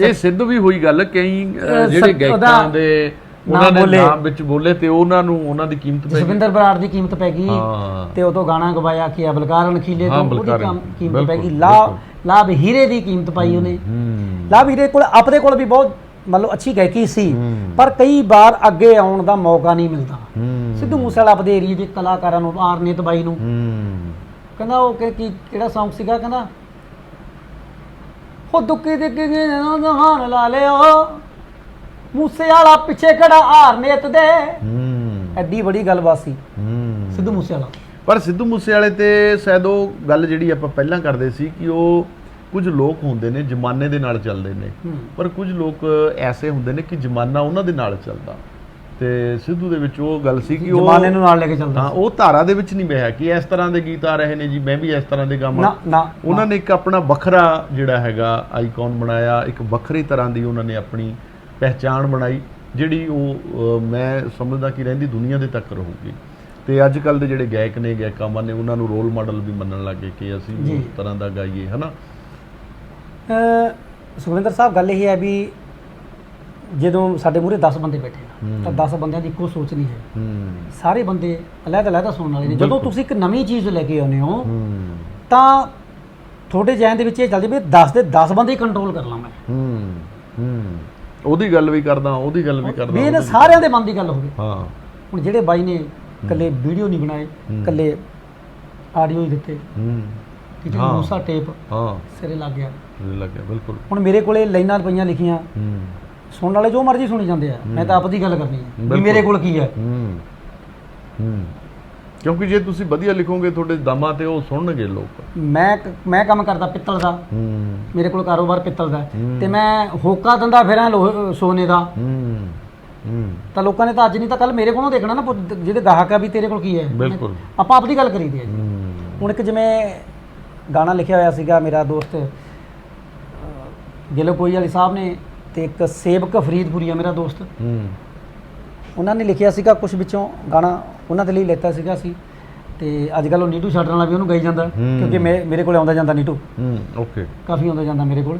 ਇਹ ਸਿੱਧ ਵੀ ਹੋਈ ਗੱਲ ਕਈ ਜਿਹੜੇ ਗਾਇਕਾਂ ਦੇ ਉਹਨਾਂ ਨੇ ਬੋਲੇ। ਨਾਮ ਵਿੱਚ ਬੋਲੇ ਤੇ ਉਹਨਾਂ ਨੂੰ ਉਹਨਾਂ ਦੀ ਕੀਮਤ ਪੈ ਗਈ। ਜਸਵਿੰਦਰ ਬਰਾੜ ਦੀ ਕੀਮਤ ਪੈ ਗਈ ਹਾਂ। ਤੇ ਉਦੋਂ ਗਾਣਾ ਗਵਾਇਆ ਕਿ ਬਲਕਾਰ ਅਣਖੀਲੇ ਹਾਂ, ਤੋਂ ਉਹਦੀ ਕੰਮ- ਕੀਮਤ ਪੈ ਗਈ। ਬਿਲਕੁਲ। ਲਾਭ ਹੀਰੇ ਦੀ ਕੀਮਤ ਪਾਈ ਉਹਨੇ। ਹੂੰ। ਲਾਭ ਹੀਰੇ ਕੋਲ ਆਪਦੇ ਕੋਲ ਵੀ ਬਹੁਤ ਮਤਲਬ ਅੱਛੀ ਗਾਇਕੀ ਸੀ ਹੂੰ। ਪਰ ਕਈ ਵਾਰ ਅੱਗੇ ਆਉਣ ਦਾ ਮੌਕਾ ਨਹੀਂ ਮਿਲਦਾ। ਹੂੰ। ਸਿੱਧੂ ਮੂਸੇਵਾਲਾ ਆਪਦੇ ਏਰੀਏ ਦੇ ਕਲਾਕਾਰਾਂ ਨੂੰ ਆਰਨੇਤ ਬਾਈ ਨੂੰ। ਹੂੰ। ਕਹਿੰਦਾ ਉਹ ਕਿ ਕੀ ਕਿਹੜਾ Song ਸੀਗਾ? ਕਹਿੰਦਾ ਉਹ ਦੁੱਕੀ ਦੇ ਕੇ ਨਾ ਜਹਾਨ ਲਾ ਲਿਓ ਮੂਸੇ ਵਾਲਾ ਪਿੱਛੇ ਖੜਾ ਹਾਰਨੇਤ ਦੇ? ਹੂੰ। ਐਡੀ ਬੜੀ ਗੱਲਬਾਤ ਸੀ ਹੂੰ। ਸਿੱਧੂ ਮੂਸੇ ਵਾਲਾ ਪਰ ਸਿੱਧੂ ਮੂਸੇਵਾਲੇ ਤੇ ਸ਼ਾਇਦ ਉਹ ਗੱਲ ਜਿਹੜੀ ਆਪਾਂ ਪਹਿਲਾਂ ਕਰਦੇ ਸੀ ਕਿ ਉਹ ਕੁਝ ਲੋਕ ਹੁੰਦੇ ਨੇ ਜ਼ਮਾਨੇ ਦੇ ਨਾਲ ਚੱਲਦੇ ਨੇ। ਪਰ ਕੁਝ ਲੋਕ ਐਸੇ ਹੁੰਦੇ ਨੇ ਕਿ ਜ਼ਮਾਨਾ ਉਹਨਾਂ ਦੇ ਨਾਲ ਚੱਲਦਾ। ਤੇ ਸਿੱਧੂ ਦੇ ਵਿੱਚ ਉਹ ਗੱਲ ਸੀ ਕਿ ਉਹ ਜਮਾਨੇ ਨੂੰ ਨਾਲ ਲੈ ਕੇ ਚੱਲਦਾ ਹਾਂ ਉਹ ਧਾਰਾ ਦੇ ਵਿੱਚ ਨਹੀਂ ਬਹਿਆ ਕਿ ਇਸ ਤਰ੍ਹਾਂ ਦੇ ਗੀਤ ਆ ਰਹੇ ਨੇ ਜੀ ਮੈਂ ਵੀ ਇਸ ਤਰ੍ਹਾਂ ਦੇ ਗਾਵਾਂ। ਨਾ ਨਾ ਉਹਨਾਂ ਨੇ ਇੱਕ ਆਪਣਾ ਵੱਖਰਾ ਜਿਹੜਾ ਹੈਗਾ ਆਈਕਨ ਬਣਾਇਆ ਇੱਕ ਵੱਖਰੀ ਤਰ੍ਹਾਂ ਦੀ ਉਹਨਾਂ ਨੇ ਆਪਣੀ ਪਹਿਚਾਣ ਬਣਾਈ ਜਿਹੜੀ ਉਹ ਮੈਂ ਸਮਝਦਾ ਕਿ ਰਹਿੰਦੀ ਦੁਨੀਆ ਦੇ ਤੱਕ ਰਹੂਗੀ। ਤੇ ਅੱਜ ਕੱਲ ਦੇ ਜਿਹੜੇ ਗਾਇਕ ਨੇ ਗਾਇਕਾਵਾਂ ਨੇ ਉਹਨਾਂ ਨੂੰ ਰੋਲ ਮਾਡਲ ਵੀ ਮੰਨਣ ਲੱਗੇ ਕਿ ਅਸੀਂ। ਉਸ ਤਰ੍ਹਾਂ ਦਾ ਗਾਈਏ ਹਨਾ? ਸੁਖਵਿੰਦਰ ਸਾਹਿਬ ਗੱਲ ਇਹ ਹੈ ਵੀ ਜਦੋਂ ਸਾਡੇ ਮੂਹਰੇ 10 ਬੰਦੇ ਬੈਠੇ। ਤਾਂ 10 ਬੰਦਿਆਂ ਦੀ ਇੱਕੋ ਸੋਚ ਨਹੀਂ ਹੈ। ਸਾਰੇ ਬੰਦੇ ਅਲੱਗ ਅਲੱਗ ਸੁਣਨ ਵਾਲੇ ਨੇ। ਜਦੋਂ। ਤੁਸੀਂ ਇੱਕ ਨਵੀਂ ਚੀਜ਼ ਲੈ ਕੇ ਆਉਂਦੇ ਹੋ ਤਾਂ ਤੁਹਾਡੇ ਜਹਿਨ ਦੇ ਵਿੱਚ ਇਹ ਚੱਲਦੀ ਵੀ 10 ਦੇ 10 ਬੰਦੇ ਕੰਟਰੋਲ ਕਰ ਲਾਂ ਮੈਂ। ਹੂੰ ਹੂੰ। ਉਹਦੀ ਗੱਲ ਵੀ ਕਰਦਾ ਉਹਦੀ ਗੱਲ ਵੀ ਕਰਦਾ ਵੀ ਇਹਨਾਂ ਸਾਰਿਆਂ ਦੇ ਮਨ ਦੀ ਗੱਲ ਹੋਵੇ ਹਾਂ। ਹੁਣ ਜਿਹੜੇ ਬਾਈ ਨੇ ਕੱਲੇ ਵੀਡੀਓ ਨਹੀਂ ਬਣਾਏ। ਕੱਲੇ ਆਡੀਓ ਹੀ ਦਿੱਤੇ ਹੂੰ। ਠੀਕ ਹੈ। ਮੂਸਾ ਟੇਪ ਹਾਂ। ਸਿਰੇ ਲੱਗ ਗਿਆ। ਮੈਨੂੰ ਲੱਗਿਆ ਬਿਲਕੁਲ। ਹੁਣ ਮੇਰੇ ਕੋਲੇ ਲਾਈਨਾਂ ਪਈਆਂ ਲਿਖੀਆਂ। ਹੂੰ। ਸੁਣਨ ਵਾਲੇ ਜੋ ਮਰਜ਼ੀ ਸੁਣੀ ਜਾਂਦੇ ਆ। ਮੈਂ ਤਾਂ ਆਪਦੀ ਗੱਲ ਕਰਨੀ ਹੈ ਵੀ। ਮੇਰੇ ਕੋਲ ਕੀ ਹੈ ਹੂੰ। ਹੂੰ। ਕਿਉਂਕਿ ਜੇ ਤੁਸੀਂ ਵਧੀਆ ਲਿਖੋਗੇ ਤੁਹਾਡੇ ਦਮਾਂ ਤੇ ਉਹ ਸੁਣਨਗੇ ਲੋਕ। ਮੈਂ ਮੈਂ ਕੰਮ ਕਰਦਾ ਪਿੱਤਲ ਦਾ। ਹੂੰ। ਮੇਰੇ ਕੋਲ ਕਾਰੋਬਾਰ ਪਿੱਤਲ ਦਾ। ਤੇ ਮੈਂ ਹੋਕਾ ਦਿੰਦਾ ਫਿਰਾਂ ਸੋਨੇ ਦਾ। ਹੂੰ। ਹੂੰ। ਤਾਂ ਲੋਕਾਂ ਨੇ ਤਾਂ ਅੱਜ ਨਹੀਂ ਤਾਂ ਕੱਲ ਮੇਰੇ ਕੋਲੋਂ ਦੇਖਣਾ ਨਾ ਜਿਹਦੇ ਗਾਹਕ ਆ ਵੀ ਤੇਰੇ ਕੋਲ ਕੀ ਹੈ। ਬਿਲਕੁਲ। ਆਪਾਂ ਆਪਦੀ ਗੱਲ ਕਰੀਦੀ ਹੈ ਹੁਣ ਇੱਕ ਜਿਵੇਂ ਗਾਣਾ ਲਿਖਿਆ ਹੋਇਆ ਸੀਗਾ ਮੇਰਾ ਦੋਸਤ ਗਿਲੋ ਕੋਈ ਵਾਲੀ ਸਾਹਿਬ ਨੇ ਤੇ ਇੱਕ ਸੇਵਕ ਫਰੀਦਪੁਰੀ ਆ ਮੇਰਾ ਦੋਸਤ। ਹੂੰ। ਉਹਨਾਂ ਨੇ ਲਿਖਿਆ ਸੀਗਾ ਕੁਝ ਵਿੱਚੋਂ ਗਾਣਾ ਉਹਨਾਂ ਦੇ ਲਈ ਲੈਤਾ ਸੀਗਾ ਸੀ। ਤੇ ਅੱਜ ਕੱਲ ਉਹ ਨੀਟੂ ਛੱਡਣ ਵਾਲਾ ਵੀ ਉਹਨੂੰ ਗਾਈ ਜਾਂਦਾ ਹੂੰ। ਕਿਉਂਕਿ ਮੇ- ਮੇਰੇ ਕੋਲ ਆਉਂਦਾ ਜਾਂਦਾ ਨੀਟੂ। ਹੂੰ ਓਕੇ। ਕਾਫੀ ਆਉਂਦਾ ਜਾਂਦਾ ਮੇਰੇ ਕੋਲ।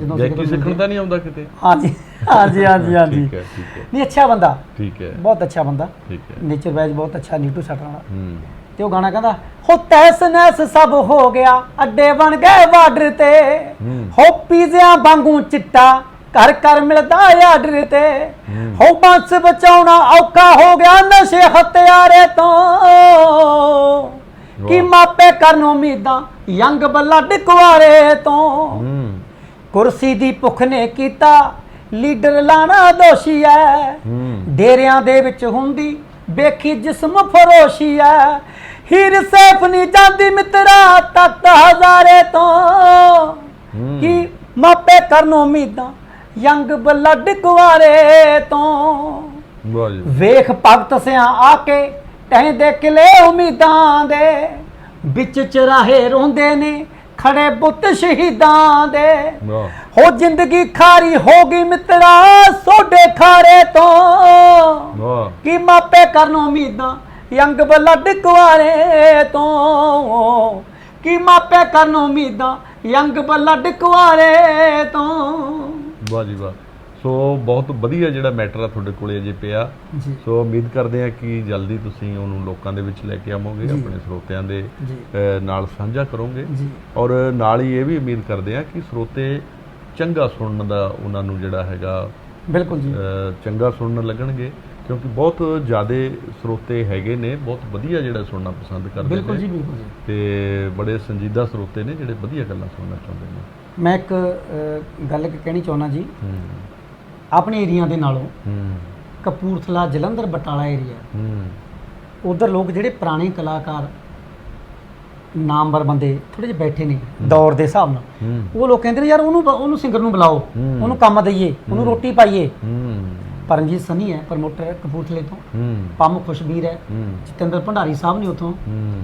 ਜਦੋਂ ਜੇ ਅਸੀਂ ਕੀ ਕਿਤੇ ਸਿੱਖਣ ਤਾਂ ਨਹੀਂ ਆਉਂਦਾ ਕਿਤੇ? ਹਾਂਜੀ ਹਾਂਜੀ ਹਾਂਜੀ ਹਾਂਜੀ ਠੀਕ ਹੈ ਠੀਕ ਹੈ। ਨਹੀਂ ਅੱਛਾ ਬੰਦਾ। ਠੀਕ ਹੈ। ਬਹੁਤ ਅੱਛਾ ਬੰਦਾ। ਠੀਕ ਹੈ। ਨੇਚਰ ਵਾਈਜ਼ ਬਹੁਤ ਅੱਛਾ ਨੀਟੂ ਛੱਡਣ ਵਾਲਾ। ਹੂੰ। ਤੇ ਉਹ ਗਾਣਾ ਕਹਿੰਦਾ ਹੋ ਤੈਸ ਨੈਸ ਸਭ ਹੋ ਗਿਆ ਅੱਡੇ ਬਣ ਗਏ ਬਾਰਡਰ ਤੇ। ਹੂੰ। ਹੋ ਪੀਜ਼ਿਆਂ ਵਾਂਗੂ ਚਿੱਟਾ ਘਰ ਘਰ ਮਿਲਦਾ ਆਰਡਰ ਤੇ। ਹੂੰ। ਬੰਸ ਬਚਾਉਣਾ ਔਖਾ ਹੋ ਗਿਆ ਨਸ਼ੇ ਹਥਿਆਰੇ ਤੋਂ। ਕੀ। ਮਾਪੇ ਕਰਨ ਉਮੀਦਾਂ ਯੰਗ ਬਲੱਡ ਕੁਆਰੇ ਤੋਂ। ਕੁਰਸੀ ਦੀ ਭੁੱਖ ਨੇ ਕੀਤਾ ਲੀਡਰ ਲਾਣਾ ਦੋਸ਼ੀ ਐ। ਡੇਰਿਆਂ ਦੇ ਵਿੱਚ ਹੁੰਦੀ ਵੇਖੀ ਜਿਸਮ ਫਰੋਸ਼ੀ ਐ। ਹੀਰ ਸੈਫ ਨਹੀਂ ਜਾਂਦੀ ਮਿੱਤਰਾ ਤਤ ਹਜ਼ਾਰੇ ਤੋਂ। ਕੀ ਮਾਪੇ ਕਰਨ ਉਮੀਦਾਂ ਯੰਗ ਬਲੱਡ ਕੁਆਰੇ ਤੋਂ। ਵਾਹ ਜੀ। ਵੇਖ ਭਗਤ ਸਿਆਂ ਆ ਕੇ ਟਹਿੰਦੇ ਕਿਲੇ ਉਮੀਦਾਂ ਦੇ। ਵਿੱਚ ਚਰਾਹੇ ਰੋਂਦੇ ਨੇ ਖੜੇ ਬੁੱਤ ਸ਼ਹੀਦਾਂ ਦੇ। ਵਾਹ। ਹੋ ਜ਼ਿੰਦਗੀ ਖਾਰੀ ਹੋ ਗਈ ਮਿੱਤਰਾ ਸੋਡੇ ਖਾਰੇ ਤੋਂ। ਵਾਹ। ਕੀ ਮਾਪੇ ਕਰਨ ਉਮੀਦਾਂ ਯੰਗ ਬਲੱਡ ਕੁਆਰੇ ਤੋਂ। ਕੀ ਮਾਪੇ ਕਰਨ ਉਮੀਦਾਂ ਯੰਗ ਬਲੱਡ ਕੁਆਰੇ ਤੋਂ। ਵਾਹ ਜੀ ਵਾਹ। ਸੋ ਬਹੁਤ ਵਧੀਆ ਜਿਹੜਾ ਮੈਟਰ ਆ ਤੁਹਾਡੇ ਕੋਲੇ ਅਜੇ ਪਿਆ। ਸੋ ਉਮੀਦ ਕਰਦੇ ਆ ਕਿ ਜਲਦੀ ਤੁਸੀਂ ਉਹਨੂੰ ਲੋਕਾਂ ਦੇ ਵਿੱਚ ਲੈ ਕੇ ਆਵੋਗੇ। ਆਪਣੇ ਸਰੋਤਿਆਂ ਦੇ ਨਾਲ ਸਾਂਝਾ ਕਰੋਗੇ। ਔਰ ਨਾਲ ਹੀ ਇਹ ਵੀ ਉਮੀਦ ਕਰਦੇ ਆ ਕਿ ਸਰੋਤੇ ਚੰਗਾ ਸੁਣਨ ਦਾ ਉਹਨਾਂ ਨੂੰ ਜਿਹੜਾ ਹੈਗਾ ਬਿਲਕੁਲ ਜੀ। ਚੰਗਾ ਸੁਣਨ ਲੱਗਣਗੇ। ਕਿਉਂਕਿ ਬਹੁਤ ਜ਼ਿਆਦੇ ਸਰੋਤੇ ਹੈਗੇ ਨੇ ਬਹੁਤ ਵਧੀਆ ਜਿਹੜਾ ਸੁਣਨਾ ਪਸੰਦ ਕਰਦੇ ਬਿਲਕੁਲ ਨੇ। ਜੀ ਬਿਲਕੁਲ ਜੀ। ਤੇ ਬੜੇ ਸੰਜੀਦਾ ਸਰੋਤੇ ਨੇ ਜਿਹੜੇ ਵਧੀਆ ਗੱਲਾਂ ਸੁਣਨਾ ਚਾਹੁੰਦੇ ਨੇ। ਮੈਂ ਇੱਕ ਅ, ਗੱਲ ਕਹਿਣੀ ਚਾਹੁੰਦਾ ਜੀ। ਹੂੰ ਆਪਣੇ ਏਰੀਆ ਦੇ ਨਾਲੋਂ ਹੂੰ ਕਪੂਰਥਲਾ ਜਲੰਧਰ ਬਟਾਲਾ ਏਰੀਆ। ਹੂੰ ਉਧਰ ਲੋਕ ਜਿਹੜੇ ਪੁਰਾਣੇ ਕਲਾਕਾਰ ਨਾਮਵਰ ਬੰਦੇ ਥੋੜੇ ਜਿਹੇ ਬੈਠੇ ਨੇ ਦੌਰ ਦੇ ਹਿਸਾਬ ਨਾਲ। ਹੂੰ। ਉਹ ਲੋਕ ਕਹਿੰਦੇ ਨੇ ਯਾਰ ਉਹਨੂੰ ਬ- ਉਹਨੂੰ ਸਿੰਗਰ ਨੂੰ ਬੁਲਾਓ ਹੂੰ। ਉਹਨੂੰ ਕੰਮ ਦਈਏ ਉਹਨੂੰ ਰੋਟੀ ਪਾਈਏ। ਹੂੰ। ਪਰਮਜੀਤ ਸਨੀ ਹੈ ਪ੍ਰਮੋਟਰ ਕਪੂਰਥਲੇ ਤੋਂ। ਹੂੰ। ਪੰਮ ਖੁਸ਼ਬੀਰ ਹੈ। ਹੂੰ। ਜਤਿੰਦਰ ਭੰਡਾਰੀ ਸਾਹਿਬ ਨੇ ਉਥੋਂ। ਹੂੰ।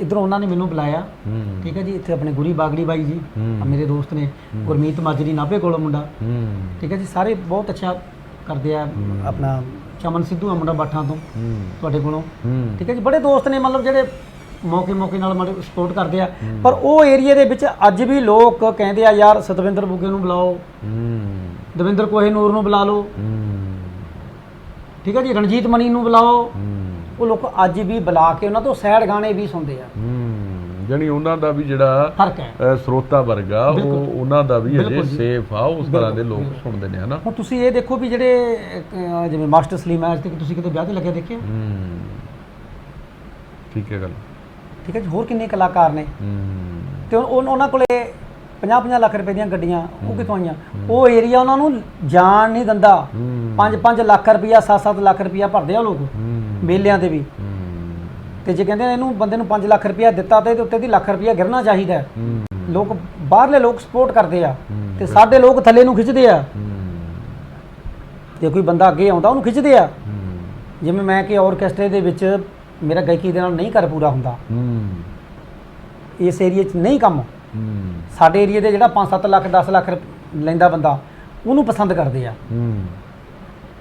ਇਧਰੋਂ ਉਹਨਾਂ ਨੇ ਮੈਨੂੰ ਬੁਲਾਇਆ। ਹੂੰ। ਠੀਕ ਹੈ ਜੀ ਇੱਥੇ ਆਪਣੇ ਗੁਰੀ ਬਾਗੜੀ ਬਾਈ ਜੀ ਹੂੰ। ਆ ਮੇਰੇ ਦੋਸਤ ਨੇ ਗੁਰਮੀਤ ਮਾਜਰੀ ਨਾਭੇ ਕੋਲੋਂ ਮੁੰਡਾ। ਹੂੰ। ਠੀਕ ਹੈ ਜੀ ਸਾਰੇ ਬਹੁਤ ਅੱਛਾ ਕਰਦੇ ਆ ਆਪਣਾ ਚਮਨ ਸਿੱਧੂ ਆ ਮੁੰਡਾ ਬਾਠਾਂ ਤੋਂ ਹੂੰ। ਤੁਹਾਡੇ ਕੋਲੋਂ। ਹੂੰ। ਠੀਕ ਹੈ ਜੀ ਬੜੇ ਦੋਸਤ ਨੇ ਮਤਲਬ ਜਿਹੜੇ ਮੌਕੇ ਮੌਕੇ ਨਾਲ ਮਤਲਬ ਸਪੋਰਟ ਕਰਦੇ ਆ। ਪਰ ਉਹ ਏਰੀਆ ਦੇ ਵਿੱਚ ਅੱਜ ਵੀ ਲੋਕ ਕਹਿੰਦੇ ਆ ਯਾਰ ਸਤਵਿੰਦਰ ਬੁੱਗੇ ਨੂੰ ਬੁਲਾਓ। ਹੂੰ। ਦਵਿੰਦਰ ਕੋਹੇਨੂਰ ਨੂੰ ਬੁਲਾ ਲਓ। ਹੂੰ। ਠੀਕ ਹੈ ਜੀ ਰਣਜੀਤ ਮਣੀ ਨੂੰ ਬੁਲਾਓ। ਹੂੰ। ਉਹ ਲੋਕ ਅੱਜ ਵੀ ਬੁਲਾ ਕੇ ਉਹਨਾਂ ਤੋਂ ਸੈਡ ਗਾਣੇ ਵੀ ਸੁਣਦੇ ਆ। ਹੂੰ ਜਾਣੀ ਉਹਨਾਂ ਦਾ ਵੀ ਜਿਹੜਾ ਫ਼ਰਕ ਹੈ। ਅ, ਸਰੋਤਾ ਵਰਗਾ ਉਹ। ਉਹਨਾਂ ਦਾ ਵੀ ਅਜੇ। ਸੇਫ ਆ ਉਸ ਤਰ੍ਹਾਂ ਦੇ ਲੋਕ ਸੁਣਦੇ ਨੇ ਹਨਾ? ਹੁਣ ਤੁਸੀਂ ਇਹ ਦੇਖੋ ਵੀ ਜਿਹੜੇ ਅਹ, ਜਿਵੇਂ ਮਾਸਟਰ ਸਲੀਮ ਅੱਜ ਤੱਕ ਤੁਸੀਂ ਕਿਤੇ ਵਿਆਹ ਤੇ ਲੱਗਿਆ ਦੇਖਿਆ? ਹੂੰ ਠੀਕ ਹੈ ਗੱਲ। ਠੀਕ ਹੈ ਜੀ ਹੋਰ ਕਿੰਨੇ ਕਲਾਕਾਰ ਨੇ? ਹੂੰ। ਤੇ ਉਹ- ਉਹ- ਉਹਨਾਂ ਕੋਲੇ 50-50 ਲੱਖ ਰੁਪਏ ਦੀਆਂ ਗੱਡੀਆਂ ਉਹ ਕਿੱਥੋਂ ਆਈਆਂ? ਉਹ ਏਰੀਆ ਉਹਨਾਂ ਨੂੰ ਜਾਣ ਨਹੀਂ ਦਿੰਦਾ। ਹੂੰ। 5-5 ਲੱਖ ਰੁਪਇਆ 7-7 ਲੱਖ ਰੁਪਇਆ ਭਰਦੇ ਆ ਲੋਕ। ਹੂੰ। ਮੇਲਿਆਂ ਤੇ ਵੀ। ਤੇ ਜੇ ਕਹਿੰਦੇ ਇਹਨੂੰ ਬੰਦੇ ਨੂੰ 5 ਲੱਖ ਰੁਪਇਆ ਦਿੱਤਾ ਤੇ ਇਹਦੇ ਉੱਤੇ ਦੀ ਲੱਖ ਰੁਪਇਆ ਗਿਰਨਾ ਚਾਹੀਦਾ ਹੈ। ਲੋਕ ਬਾਹਰਲੇ ਲੋਕ ਸਪੋਰਟ ਕਰਦੇ ਆ। ਤੇ ਸਾਡੇ ਲੋਕ ਥੱਲੇ ਨੂੰ ਖਿੱਚਦੇ ਆ। ਜੇ ਕੋਈ ਬੰਦਾ ਅੱਗੇ ਆਉਂਦਾ ਉਹਨੂੰ ਖਿੱਚਦੇ ਆ। ਜਿਵੇਂ ਮੈਂ ਕਿ ਆਰਕੈਸਟਰੇ ਦੇ ਵਿੱਚ ਮੇਰਾ ਗਾਇਕੀ ਦੇ ਨਾਲ ਨਹੀਂ ਕਰ ਪੂਰਾ ਹੁੰਦਾ। ਇਸ ਏਰੀਆ 'ਚ ਨਹੀਂ ਕੰਮ। ਸਾਡੇ ਏਰੀਆ ਦੇ ਜਿਹੜਾ 5-7 ਲੱਖ 10 ਲੱਖ ਰੁਪ- ਲੈਂਦਾ ਬੰਦਾ ਉਹਨੂੰ ਪਸੰਦ ਕਰਦੇ ਆ।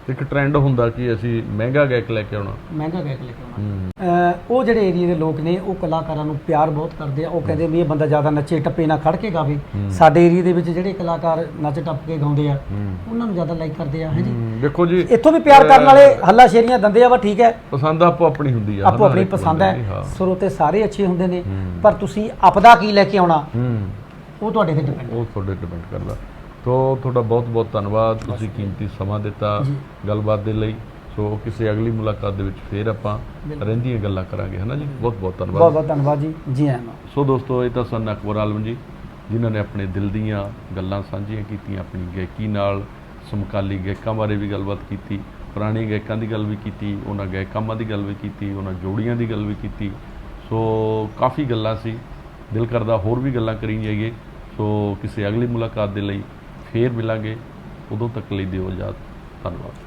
ਇੱਕ ਟ੍ਰੈਂਡ ਹੁੰਦਾ ਕਿ ਅਸੀਂ ਮਹਿੰਗਾ ਗਾਇਕ ਲੈ ਕੇ ਆਉਣਾ। ਮਹਿੰਗਾ ਗਾਇਕ ਲੈ ਕੇ ਆਉਣਾ। ਉਹ ਜਿਹੜੇ ਏਰੀਆ ਦੇ ਲੋਕ ਨੇ ਉਹ ਕਲਾਕਾਰਾਂ ਨੂੰ ਪਿਆਰ ਬਹੁਤ ਕਰਦੇ ਆ। ਉਹ ਕਹਿੰਦੇ ਵੀ ਇਹ ਬੰਦਾ ਜ਼ਿਆਦਾ ਨੱਚੇ ਟੱਪੇ ਨਾ ਖੜ ਕੇ ਗਾਵੇ। ਸਾਡੇ ਏਰੀਆ ਦੇ ਵਿੱਚ ਜਿਹੜੇ ਕਲਾਕਾਰ ਨੱਚ ਟੱਪ ਕੇ ਗਾਉਂਦੇ ਆ ਉਹਨਾਂ ਨੂੰ ਜ਼ਿਆਦਾ ਲਾਈਕ ਕਰਦੇ ਆ ਹਾਂਜੀ। ਦੇਖੋ ਜੀ ਇੱਥੋਂ ਵੀ ਪਿਆਰ ਕਰਨ ਵਾਲੇ ਹੱਲਾ ਸ਼ੇਰੀਆਂ ਦੰਦੇ ਆ ਵਾ ਠੀਕ ਹੈ। ਪਸੰਦ ਆਪੋ ਆਪਣੀ ਹੁੰਦੀ ਆ ਆਪੋ ਆਪਣੀ ਪਸੰਦ ਹੈ। ਸਰੋਤੇ ਸਾਰੇ ਅੱਛੇ ਹੁੰਦੇ ਨੇ। ਪਰ ਤੁਸੀਂ ਆਪਦਾ ਕੀ ਲੈ ਕੇ ਆਉਣਾ ਉਹ ਤੁਹਾਡੇ ਤੇ ਡਿਪੈਂਡ ਉਹ ਤੁਹਾਡੇ ਡਿਪੈਂਡ ਕਰਦਾ। ਤੋ ਤੁਹਾਡਾ ਬਹੁਤ ਬਹੁਤ ਧੰਨਵਾਦ ਤੁਸੀਂ ਕੀਮਤੀ ਸਮਾਂ ਦਿੱਤਾ। ਗੱਲਬਾਤ ਦੇ ਲਈ। ਸੋ ਕਿਸੇ ਅਗਲੀ ਮੁਲਾਕਾਤ ਦੇ ਵਿੱਚ ਫੇਰ ਆਪਾਂ। ਰਹਿੰਦੀਆਂ ਗੱਲਾਂ ਕਰਾਂਗੇ ਹਨਾ ਜੀ? ਬਹੁਤ ਬਹੁਤ ਬਹੁਤ ਧੰਨਵਾਦ। ਬਹੁਤ ਧੰਨਵਾਦ ਜੀ। ਜੀ ਆਇਆਂ ਨੂੰ। ਸੋ ਦੋਸਤੋ ਇਹ ਤਾਂ ਸਨ ਅਕਬਰ ਆਲਮ ਜੀ ਜਿਨ੍ਹਾਂ ਨੇ ਆਪਣੇ ਦਿਲ ਦੀਆਂ ਗੱਲਾਂ ਸਾਂਝੀਆਂ ਕੀਤੀਆਂ ਆਪਣੀ ਗਾਇਕੀ ਨਾਲ ਸਮਕਾਲੀ ਗਾਇਕਾਂ ਬਾਰੇ ਵੀ ਗੱਲਬਾਤ ਕੀਤੀ ਪੁਰਾਣੇ ਗਾਇਕਾਂ ਦੀ ਗੱਲ ਵੀ ਕੀਤੀ ਉਹਨਾਂ ਗਾਇਕਾਂ ਦੀ ਗੱਲ ਵੀ ਕੀਤੀ ਉਹਨਾਂ ਜੋੜੀਆਂ ਦੀ ਗੱਲ ਵੀ ਕੀਤੀ। ਸੋ ਕਾਫੀ ਗੱਲਾਂ ਸੀ। ਦਿਲ ਕਰਦਾ ਹੋਰ ਵੀ ਗੱਲਾਂ ਕਰੀ ਜਾਈਏ। ਸੋ ਕਿਸੇ ਅਗਲੀ ਮੁਲਾਕਾਤ ਦੇ ਲਈ ਫੇਰ ਮਿਲਾਂਗੇ। ਉਦੋਂ ਤੱਕ ਲਈ ਦਿਓ ਇਜਾਜ਼ਤ। ਧੰਨਵਾਦ।